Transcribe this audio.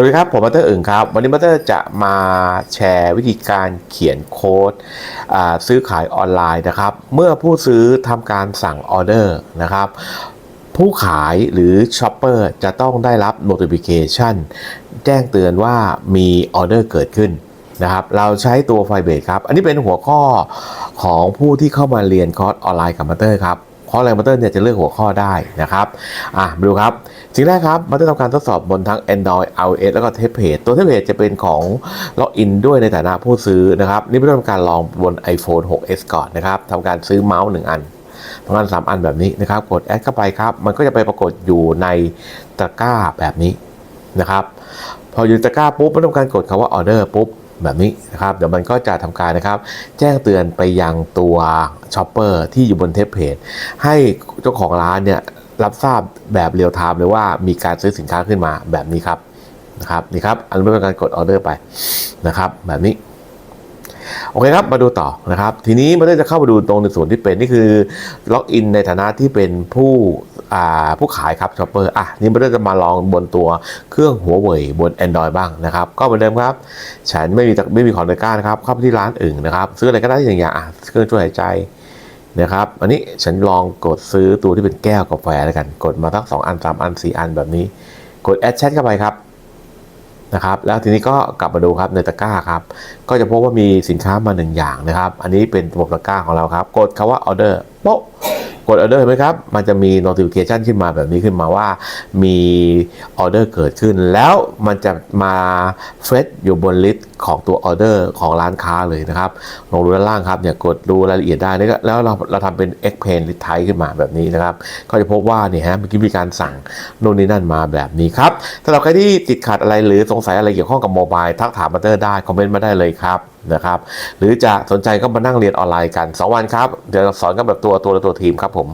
สวัสดีครับ ผมบัตเตอร์อึ่งครับ วันนี้บัตเตอร์จะมาแชร์วิธีการเขียนโค้ดซื้อขายออนไลน์นะครับ เมื่อผู้ซื้อทำการสั่งออเดอร์นะครับ ผู้ขายหรือช็อปเปอร์จะต้องได้รับ notification แจ้งเตือนว่ามีออเดอร์เกิดขึ้นนะครับ เราใช้ตัวไฟเบรครับ อันนี้เป็นหัวข้อของผู้ที่เข้ามาเรียนคอร์สออนไลน์กับบัตเตอร์ครับ คอร์สออนไลน์บัตเตอร์เนี่ยจะเลือกหัวข้อได้นะครับอะมาดูครับสิ่งแรกครับมันจะทำการทดสอบบนทั้ง Android iOS แล้วก็เทปเพจตัวเทปเพจจะเป็นของล็อกอินด้วยในฐานะผู้ซื้อนะครับนี่เป็นการลองบน iPhone 6s ก่อนนะครับทำการซื้อเมาส์หนึ่งอันทำงานสามอันแบบนี้นะครับกดแอดเข้าไปครับ มันก็จะไปปรากฏอยู่ในตะกร้าแบบนี้นะครับ พออยู่ตะกร้าปุ๊บมันทำการกดคำว่าออเดอร์ปุ๊บ แบบนี้นะครับ เดี๋ยวมันก็จะทำการนะครับ แจ้งเตือนไปยังตัวช็อปเปอร์ที่อยู่บนเทปเพจให้เจ้าของร้านเนี่ยรับทราบแบบเรียลไทม์เลยว่ามีการซื้อสินค้าขึ้นมาแบบนี้ครับนะครับนี่ครับอันนี้เป็นการกดออเดอร์ไปนะครับ แบบนี้ โอเคครับ มาดูต่อนะครับ ทีนี้มันก็จะเข้ามาดูตรงในส่วนที่เป็นนี่คือล็อกอินในฐานะที่เป็นผู้ผู้ขายครับช็อปเปอร์อะนี่มันก็จะมาลองบนตัวเครื่องหัวเว่ยบน Android บ้างนะครับ ก็เหมือนเดิมครับ ฉันไม่มีไม่มีของในก้านะครับเข้าไปที่ร้านอื่นนะครับ ซื้ออะไรก็ได้อย่างอย่างอะเครื่องช่วยหายใจนะครับ อันนี้ฉันลองกดซื้อตัวที่เป็นแก้วกาแฟแล้วกัน กดมาทั้งสองอันสามอันสี่อันแบบนี้ กดแอดแชทเข้าไปครับ นะครับ แล้วทีนี้ก็กลับมาดูครับในตะกร้าครับ ก็จะพบว่ามีสินค้ามาหนึ่งอย่างนะครับ อันนี้เป็นระบบตะกร้าของเราครับ กดคำว่าออเดอร์โป๊ะกดออเดอร์เห็นไหมครับ มันจะมี notification ขึ้นมาแบบนี้ขึ้นมาว่ามีออเดอร์เกิดขึ้น แล้วมันจะมาเฟซอยู่บนลิสต์ ของตัวออเดอร์ของร้านค้าเลยนะครับลองดูด้านล่างครับเนี่ยกดดูรายละเอียดได้นี่แล้วเราเราทำเป็น e x p a n list type ขึ้นมาแบบนี้นะครับ ก็จะพบว่าเนี่ยฮะเมื่อกี้มีการสั่งโน่นนี่นั่นมาแบบนี้ครับถ้าเราใครที่ติดขัดอะไรหรือสงสัยอะไรเกี่ยวข้องกับโมบายทักถามมาเตอร์ได้คอมเมนต์มาได้เลยครับนะครับหรือจะสนใจก็มานั่งเรียนออนไลน์กัน 2 วันครับ เดี๋ยวสอนกันแบบตัวตัวและตัวทีมครับผม